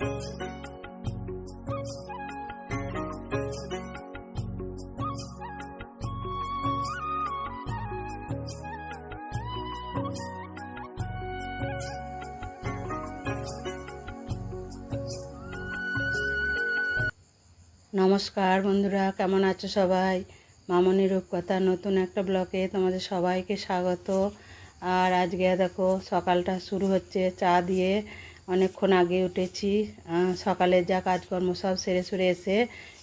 নমস্কার বন্ধুরা, কেমন আছো সবাই? মামনি রূপকথা নতুন একটা ব্লকে তোমাদের সবাইকে স্বাগত। আর আজকে দেখো, সকালটা শুরু হচ্ছে, চা দিয়ে অনেকক্ষণ আগে উঠেছি। আহ, সকালের যা কাজকর্ম সব সেরে সুরে এসে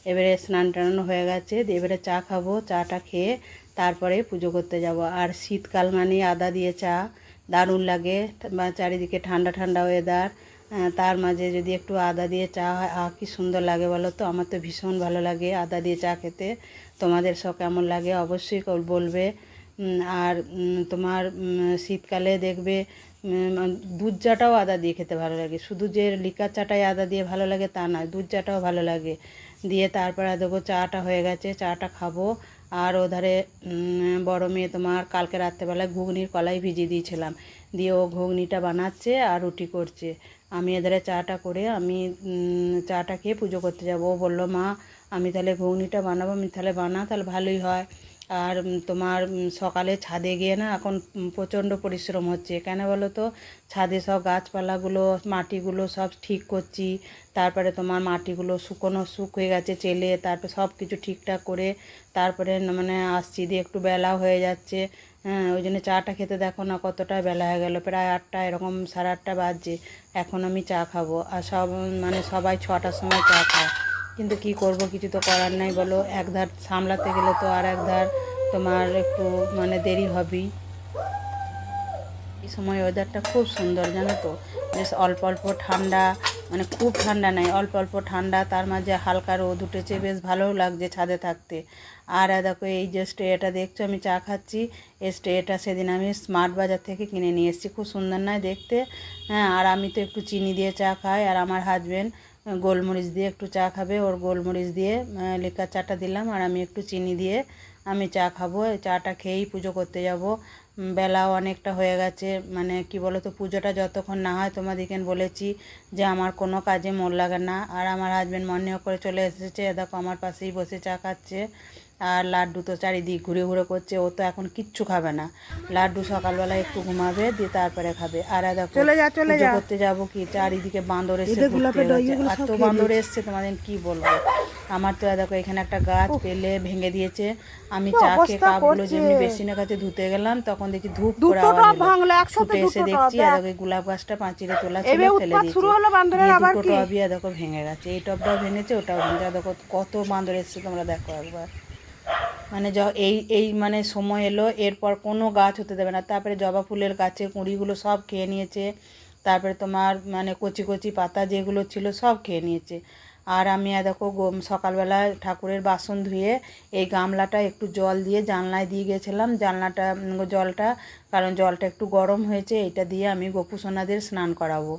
এবারে স্নান টানানো হয়ে গেছে। এবারে চা খাব চাটা খেয়ে তারপরে পুজো করতে যাব। আর শীতকাল মানে আদা দিয়ে চা। দারুণ লাগে চারিদিকে ঠান্ডা ঠান্ডা ওয়েদার তার মাঝে যদি একটু আদা দিয়ে চা হয় আহ কি সুন্দর লাগে বলো তো? আমার তো ভীষণ ভালো লাগে আদা দিয়ে চা খেতে। তোমাদের সব কেমন লাগে অবশ্যই বলবে। আর তোমার শীতকালে দেখবে দুধ চাটাও আদা দিয়ে খেতে ভালো লাগে। শুধু যে লিকার চাটাই আদা দিয়ে ভালো লাগে তা নয়, দুধ চাটাও ভালো লাগে। দিয়ে তারপরে দেখো চাটা হয়ে গেছে, চাটা খাব। আর ওধারে বড় মেয়ে তোমার কালকে রাত্রেবেলায় ঘুগনির কলাই ভিজিয়ে দিয়েছিলাম। দিয়ে ও ঘুগনিটা বানাচ্ছে আর রুটি করছে। আমি এধারে চাটা করে আমি চাটা খেয়ে পুজো করতে যাব। ও বলল, মা, আমি তাহলে ঘুগনিটা বানাবো, আমি তাহলে বানা, তাহলে ভালোই হয়। আর তোমার সকালে ছাদে গিয়ে না এখন প্রচণ্ড পরিশ্রম হচ্ছে। কেন বলো তো ছাদে সব গাছপালাগুলো, মাটিগুলো সব ঠিক করছি। তারপরে তোমার মাটিগুলো শুকনো শুক হয়ে গেছে চেলে, তারপরে সব কিছু ঠিকঠাক করে তারপরে মানে আসছি দিয়ে একটু বেলা হয়ে যাচ্ছে। হ্যাঁ ওই জন্য চাটা খেতে দেখো না কতটা বেলা হয়ে গেল। প্রায় আটটা, এরকম সাড়ে আটটা বাজছে। এখন আমি চা খাব। আর সব মানে সবাই ছটার সময় চা খায়। কিন্তু কি করব? কিছু তো করার নাই বলো। এক ধার সামলাতে গেলে তো আর এক ধার তোমার একটু মানে দেরি হবেই। এই সময় ওয়েদারটা খুব সুন্দর, জানো তো? বেশ অল্প অল্প ঠান্ডা মানে খুব ঠান্ডা নাই, অল্প অল্প ঠান্ডা। তার মাঝে হালকা রোদ উঠেছে, বেশ ভালোও লাগছে ছাদে থাকতে। আর দেখো, এই যে স্ট্রেটা দেখছ, আমি চা খাচ্ছি। এই স্ট্রেটা সেদিন আমি স্মার্ট বাজার থেকে কিনে নিয়ে এসেছি। খুব সুন্দর নয় দেখতে? হ্যাঁ আর আমি তো একটু চিনি দিয়ে চা খাই। আর আমার হাজবেন্ড গোলমরিচ দিয়ে একটু চা খাবে। ওর গোলমরিচ দিয়ে লিকার চাটা দিলাম আর আমি একটু চিনি দিয়ে আমি চা খাব। চাটা খেয়েই পুজো করতে যাব। বেলাও অনেকটা হয়ে গেছে। মানে কি বলো তো পুজোটা যতক্ষণ না হয় তোমাদেরকে বলেছি যে আমার কোনো কাজে মন লাগে না। আর আমার হাজব্যান্ড মনে করে চলে এসেছে। দেখো আমার পাশেই বসে চা খাচ্ছে। আর লাড্ডু তো চারিদিক ঘুরে ঘুরে করছে ও তো এখন কিচ্ছু খাবে না। লাড্ডু সকালবেলা একটু ঘুমাবে দিয়ে তারপরে খাবে। আর দেখো চলে যা, চলে যা। করতে যাব কি? চারিদিকে বাঁদর এসে সব খেয়ে বাঁদর এসছে তোমাদের কি বলব? আমার তো দেখো এখানে একটা গাছ পেলে ভেঙে দিয়েছে। আমি চা খেয়ে কাপগুলো যেমনি বেসিনের কাছে ধুতে গেলাম তখন দেখি ধূপ করে ছুটে এসে দেখছি আর দেখো। গোলাপ গাছটা পাঁচিলে তোলা ছিল ফেলে দিয়েছে। আর দেখো ভেঙে গেছে। এই টবটাও ভেঙেছে ওটাও ভেঙেছে। দেখো কত বান্দর এসছে তোমরা দেখো একবার। মানে য, এই এই মানে সময় এলো, এরপর কোনো গাছ হতে দেবে না। তারপরে জবা ফুলের গাছের কুঁড়িগুলো সব খেয়ে নিয়েছে। তারপরে তোমার মানে কচি কচি পাতা যেগুলো ছিল সব খেয়ে নিয়েছে। আর আমি দেখো সকালবেলা ঠাকুরের বাসন ধুয়ে এই গামলাটা একটু জল দিয়ে জানলায় দিয়ে গেছিলাম। জানলাটা জলটা, কারণ জলটা একটু গরম হয়েছে এটা দিয়ে আমি গোপুসোনাদের স্নান করাবো।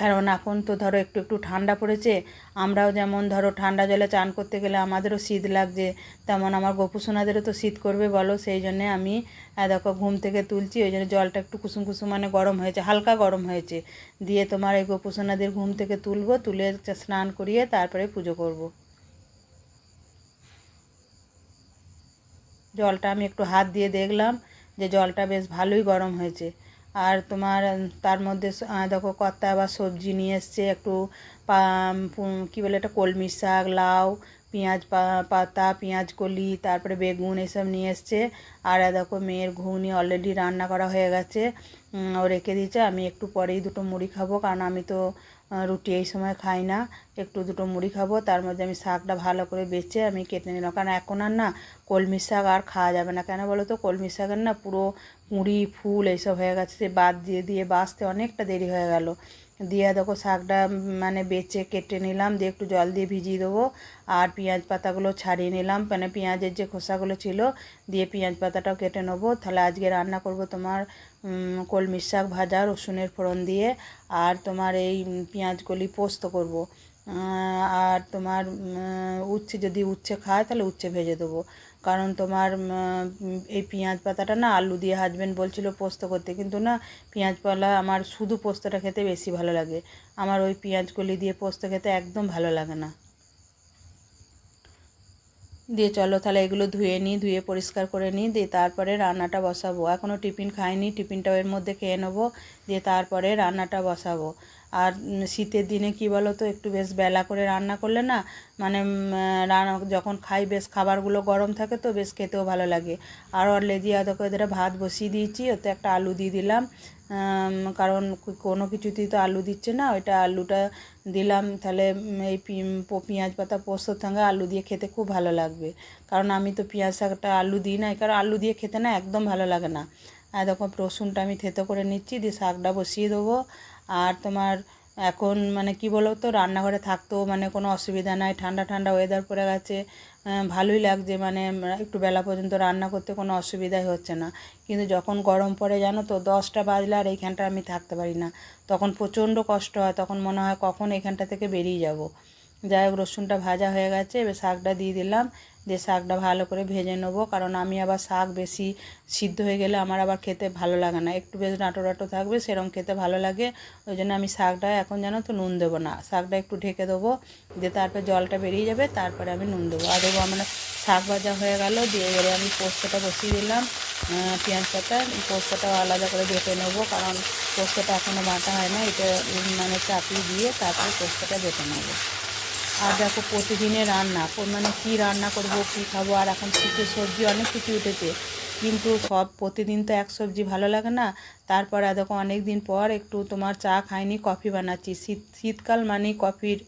কারণ এখন তো ধরো একটু একটু ঠান্ডা পড়েছে। আমরাও যেমন ধরো ঠান্ডা জলে চান করতে গেলে আমাদেরও শীত লাগছে, তেমন আমার গোপুসোনাদেরও তো শীত করবে বলো, সেই জন্যে আমি দেখো ঘুম থেকে তুলছি, ওই জন্য জলটা একটু কুসুম কুসুম মানে গরম হয়েছে, হালকা গরম হয়েছে। দিয়ে তোমার এই গোপুসোনাদের ঘুম থেকে তুলবো, তুলে স্নান করিয়ে তারপরে পুজো করব। জলটা আমি একটু হাত দিয়ে দেখলাম যে জলটা বেশ ভালোই গরম হয়েছে। আর তোমার তার মধ্যে দেখো কর্তা আবার সবজি নিয়ে এসছে, একটু কী বলে একটা কলমি শাক, লাউ, পেঁয়াজ পাতা, পেঁয়াজ কলি, তারপরে বেগুন এসব নিয়ে এসছে। আর দেখো মেয়ের ঘুগনি অলরেডি রান্না করা হয়ে গেছে। ও রেখে দিয়েছে, আমি একটু পরেই দুটো মুড়ি খাব, কারণ আমি তো রুটি এই সময় খাই না। একটু দুটো মুড়ি খাব, তার মধ্যে আমি শাকটা ভালো করে বেছে আমি কেটে নিলাম। কারণ এখন আর না কলমি শাক আর খাওয়া যাবে না। কেন বলো তো? কলমি শাকের না পুরো কুঁড়ি ফুল এইসব হয়ে গেছে। সে বাদ দিয়ে দিয়ে বাঁচতে অনেকটা দেরি হয়ে গেল। দিয়ে দেখো শাকটা মানে বেছে কেটে নিলাম। দিয়ে একটু জল দিয়ে ভিজিয়ে দেবো। আর পেঁয়াজ পাতাগুলো ছাড়িয়ে নিলাম। মানে পেঁয়াজের যে খোসাগুলো ছিল, দিয়ে পেঁয়াজ পাতাটাও কেটে নেব। তাহলে আজকে রান্না করব তোমার কলমির শাক ভাজা রসুনের ফোড়ন দিয়ে আর তোমার এই উম, পেঁয়াজ কলি পোস্ত করব। আর তোমার উচ্ছে যদি উচ্ছে খায় তাহলে উচ্ছে ভেজে দেবো। কারণ তোমার এই পেঁয়াজ পাতাটা না আলু দিয়ে হাজবেন্ড বলছিল পোস্ত করতে। কিন্তু না পেঁয়াজ পালা আমার শুধু পোস্তটা খেতে বেশি ভালো লাগে। আমার ওই পেঁয়াজ কলি দিয়ে পোস্ত খেতে একদম ভালো লাগে না। দিয়ে চলো তাহলে এগুলো ধুয়ে নিই, ধুয়ে পরিষ্কার করে নিই, দিয়ে তারপরে রান্নাটা বসাবো। এখনও টিফিন খাইনি, টিফিনটাও এর মধ্যে খেয়ে নেব, দিয়ে তারপরে রান্নাটা বসাবো। আর শীতের দিনে কি বলো তো একটু বেশ বেলা করে রান্না করলে না মানে রান্না যখন খাই বেশ খাবারগুলো গরম থাকে তো বেশ খেতেও ভালো লাগে। আর অলরেডি দেখো এদের ভাত বসিয়ে দিয়েছি, ওতে একটা আলু দিয়ে দিলাম। কারণ কোনো কিছুতেই তো আলু দিচ্ছে না, ওইটা আলুটা দিলাম, তাহলে এই পেঁয়াজ পাতা পোস্তর সঙ্গে আলু দিয়ে খেতে খুব ভালো লাগবে। কারণ আমি তো পেঁয়াজ শাকটা আলু দিই না কারণ আলু দিয়ে খেতে না একদম ভালো লাগে না। আর দেখো, রসুনটা আমি থেতো করে নিচ্ছি, দিয়ে শাকটা বসিয়ে দেবো। আর তোমার এখন মানে কি বলো তো, রান্নাঘরে থাকতেও মানে কোনো অসুবিধা নাই, ঠান্ডা ঠান্ডা ওয়েদার পড়ে গেছে ভালোই লাগছে মানে একটু বেলা পর্যন্ত রান্না করতে কোনো অসুবিধাই হচ্ছে না। কিন্তু যখন গরম পড়ে জানো তো, দশটা বাজলে আর এইখানটা আমি থাকতে পারি না। তখন প্রচণ্ড কষ্ট হয়, তখন মনে হয় কখন এখানটা থেকে বেরিয়ে যাব। যাই হোক, রসুনটা ভাজা হয়ে গেছে, এবার শাকটা দিয়ে দিলাম। দিয়ে শাকটা ভালো করে ভেজে নেব। কারণ আমি আবার শাক বেশি সিদ্ধ হয়ে গেলে আমার আবার খেতে ভালো লাগে না। একটু বেশ ডাঁটো ডাঁটো থাকবে সেরকম খেতে ভালো লাগে। ওই জন্য আমি শাকটা এখন জানো তো নুন দেবো না। শাকটা একটু ঢেকে দেবো, দিয়ে তারপর জলটা বেরিয়ে যাবে, তারপরে আমি নুন দেবো। আর দেবো আমার শাক ভাজা হয়ে গেল, দিয়ে এবারে আমি পোস্তটা বসিয়ে দিলাম। পেঁয়াজ পাতা পোস্তটাও আলাদা করে বেটে নেব। কারণ পোস্তটা এখনও বাটা হয় না, এটা মানে চাপিয়ে দিয়ে তারপরে পোস্তটা বেটে নেব। আর দেখো প্রতিদিনের রান্না মানে কী রান্না করব, কী খাব, আর এখন শীতের সবজি অনেক কিছু উঠেছে। কিন্তু সব প্রতিদিন তো এক সবজি ভালো লাগে না। তারপরে দেখো অনেক দিন পর একটু তোমার চা খাইনি, কফি বানাচ্ছি। শীত শীতকাল মানেই কফির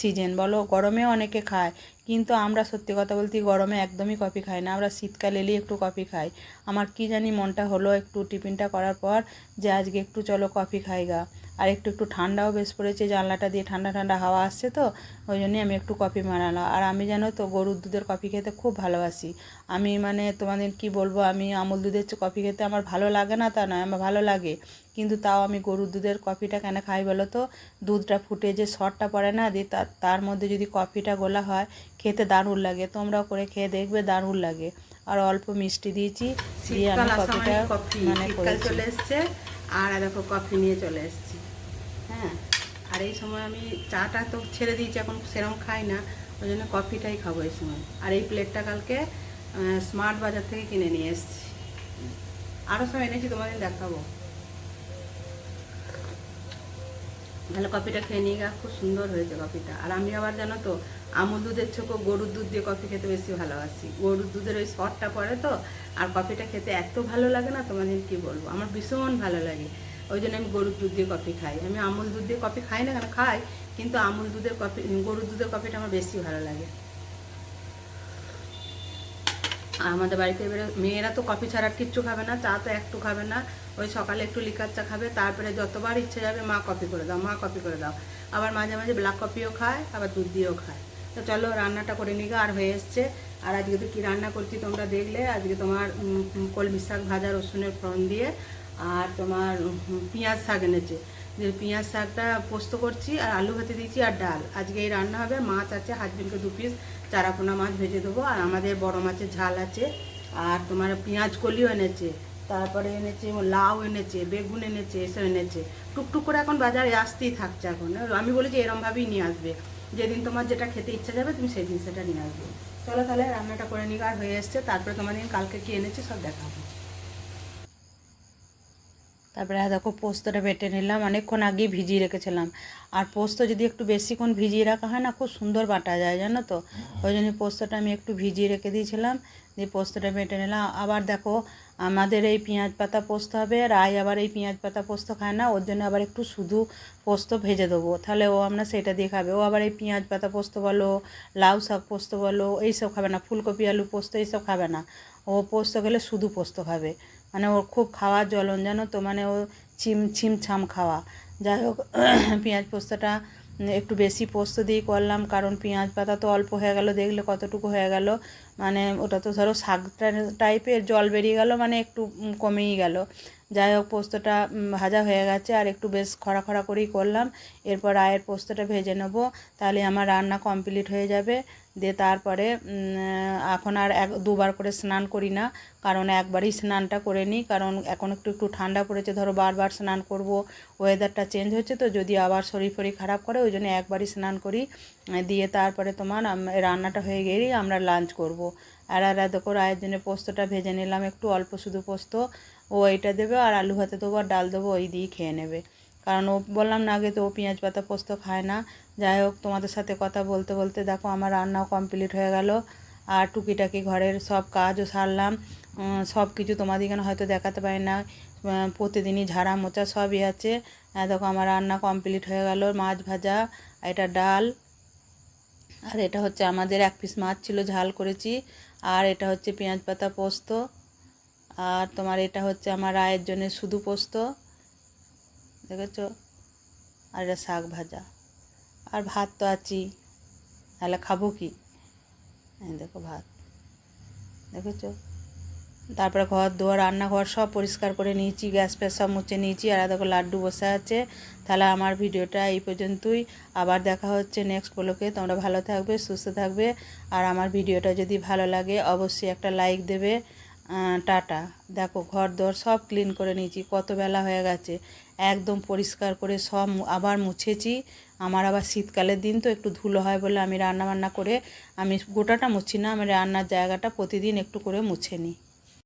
সিজন বলো, গরমে অনেকে খায়, কিন্তু আমরা সত্যি কথা বলতে গরমে একদমই কফি খাই না। আমরা শীতকাল এলেই একটু কফি খাই। আমার কি জানি মনটা হলো একটু টিফিনটা করার পর যে আজকে একটু চলো কফি খাই গা আর একটু একটু ঠান্ডাও বেশ পড়েছে জানলাটা দিয়ে ঠান্ডা ঠান্ডা হাওয়া আসছে তো ওই জন্যই আমি একটু কফি বানালাম। আর আমি জানো তো গরুর দুধের কফি খেতে খুব ভালোবাসি। আমি মানে তোমাদের কি বলব আমি আমুল দুধের কফি খেতে আমার ভালো লাগে না তা নয় আমার ভালো লাগে। কিন্তু তাও আমি গরুর দুধের কফিটা কেন খাই বলো তো? দুধটা ফুটে যে সরটা পড়ে না দিয়ে তার তার মধ্যে যদি কফিটা গোলা হয় খেতে দারুণ লাগে। তোমরাও করে খেয়ে দেখবে দারুণ লাগে। আর অল্প মিষ্টি দিয়েছি দিয়ে আমি কফিটা মানে চলে এসছে। আর দেখো কফি নিয়ে চলে এসেছি। হ্যাঁ আর এই সময় আমি চাটা তো ছেড়ে দিয়েছি, এখন সেরকম খাই না, ওই জন্য কফিটাই খাব এই সময়। আর এই প্লেটটা কালকে স্মার্ট বাজার থেকে কিনে নিয়ে এসেছি। আরও সব এনেছি, তোমাদের দেখাবো। তাহলে কফিটা খেয়ে নিয়ে গা, খুব সুন্দর হয়েছে কফিটা। আর আমি আবার জানো তো, আমুল দুধের ছোকো গরুর দুধ দিয়ে কফি খেতে বেশি ভালোবাসি। গরুর দুধের ওই শটটা পড়ে তো, আর কফিটা খেতে এত ভালো লাগে না, তোমাদের কি বলব? আমার ভীষণ ভালো লাগে। ওই জন্য আমি গরুর দুধ দিয়ে কফি খাই। আমি আমুল দুধ দিয়ে কফি খাই না কেন? খাই, কিন্তু আমুল দুধের কফি, গরুর দুধের কফিটা আমার বেশি ভালো লাগে। আমাদের বাড়িতে এবারে মেয়েরা তো কফি ছাড়া কিচ্ছু খাবে না, চা তো একটু খাবে না। ওই সকালে একটু লিকার চা খাবে, তারপরে যতবার ইচ্ছে যাবে মা কফি করে দাও, মা কফি করে দাও। আবার মাঝে মাঝে ব্ল্যাক কফিও খায়, আবার দুধ দিয়েও খায়। তো চলো রান্নাটা করে নিগা, আর হয়ে এসছে। আর আজকে তো কী রান্না করছি তোমরা দেখলে, আজকে তোমার কলমি শাক ভাজা, রসুনের ফোড়ন দিয়ে আর তোমার পেঁয়াজ শাক এনেছে। যে পেঁয়াজ শাকটা পোস্ত করছি, আর আলু ভাতে দিয়েছি, আর ডাল। আজকে এই রান্না হবে মাছ আছে হাজবেন্ডকে দু পিস চারাপোনা মাছ ভেজে দেবো। আর আমাদের বড় মাছের ঝাল আছে, আর তোমার পেঁয়াজ কলিও এনেছে, তারপরে এনেছে লাউ এনেছে, বেগুন এনেছে, এসব এনেছে। টুকটুক করে এখন বাজারে আসতেই থাকছে এখন। আমি বলেছি এরমভাবেই নিয়ে আসবে। যেদিন তোমার যেটা খেতে ইচ্ছা যাবে, তুমি সেদিন সেটা নিয়ে আসবে। চলো তাহলে রান্নাটা করে নিয়ে আর হয়ে এসছে। তারপরে তোমাদের কালকে কি এনেছে সব দেখাবো। তারপরে আর দেখো পোস্তটা বেটে নিলাম। অনেকক্ষণ আগেই ভিজিয়ে রেখেছিলাম। আর পোস্ত যদি একটু বেশিক্ষণ ভিজিয়ে রাখা হয় না, খুব সুন্দর বাটা যায়, জানো তো? ওই জন্য পোস্তটা আমি একটু ভিজিয়ে রেখে দিয়েছিলাম। দিয়ে পোস্তটা বেটে নিলাম। আবার দেখো আমাদের এই পেঁয়াজ পাতা পোস্ত হবে রায় আবার এই পেঁয়াজ পাতা পোস্ত খায় না, ওর জন্য আবার একটু শুধু পোস্ত ভেজে দেবো। তাহলে ও আমরা সেটা দিয়ে খাবে। ও আবার এই পেঁয়াজ পাতা পোস্ত বলো, লাউ শাক পোস্ত বলো, এইসব খাবে না। ফুলকপি, আলু পোস্ত, এইসব খাবে না। ও পোস্ত খেলে শুধু পোস্ত খাবে। মানে ওর খুব খাওয়ার জ্বলন, জানো তো? মানে ও চিম ছিমছাম খাওয়া। যাই হোক, পেঁয়াজ পোস্তটা একটু বেশি পোস্ত দিয়ে করলাম, কারণ পেঁয়াজ পাতা তো অল্প হয়ে গেল, দেখলে কতটুকু হয়ে গেল। মানে ওটা তো ধরো শাক টাইপের, জল বেরিয়ে গেল মানে একটু কমেই গেল। যাই হোক, পোস্তটা ভাজা হয়ে গেছে, আর একটু বেশ খরা খরা করেই করলাম। এরপর আয়ের পোস্তটা ভেজে নেব, তাহলে আমার রান্না কমপ্লিট হয়ে যাবে। দিয়ে তারপরে এখন আর এক, দুবার করে স্নান করি না। কারণ একবারই স্নানটা করে নিই। কারণ এখন একটু একটু ঠান্ডা পড়েছে। ধরো বারবার স্নান করব ওয়েদারটা চেঞ্জ হচ্ছে তো, যদি আবার শরীর ফরীর খারাপ করে, ওই জন্য একবারই স্নান করি। দিয়ে তারপরে তোমার রান্নাটা হয়ে গেলেই আমরা লাঞ্চ করব। আর আর দেখো, রায়ের জন্য পোস্তটা ভেজে নিলাম। একটু অল্প শুধু পোস্ত। ও এইটা দেবে আর আলু ভাতে দেবো আর ডাল দেবো, ওই দিয়েই খেয়ে নেবে। কারণ ও, বললাম না আগে তো ও পেঁয়াজ পাতা পোস্ত খায় না। যাই হোক তোমাদের সাথে কথা বলতে বলতে দেখো আমার রান্নাও কমপ্লিট হয়ে গেল। আর টুকিটাকি ঘরের সব কাজও সারলাম। সব কিছু তোমাদের এখানে হয়তো দেখাতে পারি না। প্রতিদিনই ঝাড়া মোচা সবই আছে। দেখো আমার রান্না কমপ্লিট হয়ে গেল, মাছ ভাজা এটা ডাল। আর এটা হচ্ছে আমাদের এক পিস মাছ ছিল, ঝাল করেছি। আর এটা হচ্ছে পেঁয়াজ পাতা পোস্ত। আর তোমার এটা হচ্ছে আমার রায়ের জন্য শুধু পোস্ত। দেখেছ? আর এটা শাক ভাজা। আর ভাত তো আছি। তাহলে খাব কি? দেখো ভাত। দেখেছ? তারপরে ঘর দুয়ার, রান্নাঘর সব পরিষ্কার করে নিয়েছি, গ্যাস ফ্যাস সব মুছে নিয়েছি। আর দেখো লাড্ডু বসে আছে। তাহলে আমার ভিডিওটা এই পর্যন্তই। আবার দেখা হচ্ছে নেক্সট ব্লকে তোমরা ভালো থাকবে, সুস্থ থাকবে। আর আমার ভিডিওটা যদি ভালো লাগে, অবশ্যই একটা লাইক দেবে। টাটা। দেখো ঘর দর সব ক্লিন করে নিয়েছি, কত বেলা হয়ে গেছে। একদম পরিষ্কার করে সব আবার মুছেছি। আমার আবার শীতকালের দিন তো একটু ধুলো হয় বলে আমি রান্না বান্না করে আমি গোটাটা মুছি না, আমি রান্নার জায়গাটা প্রতিদিন একটু করে মুছে নিই।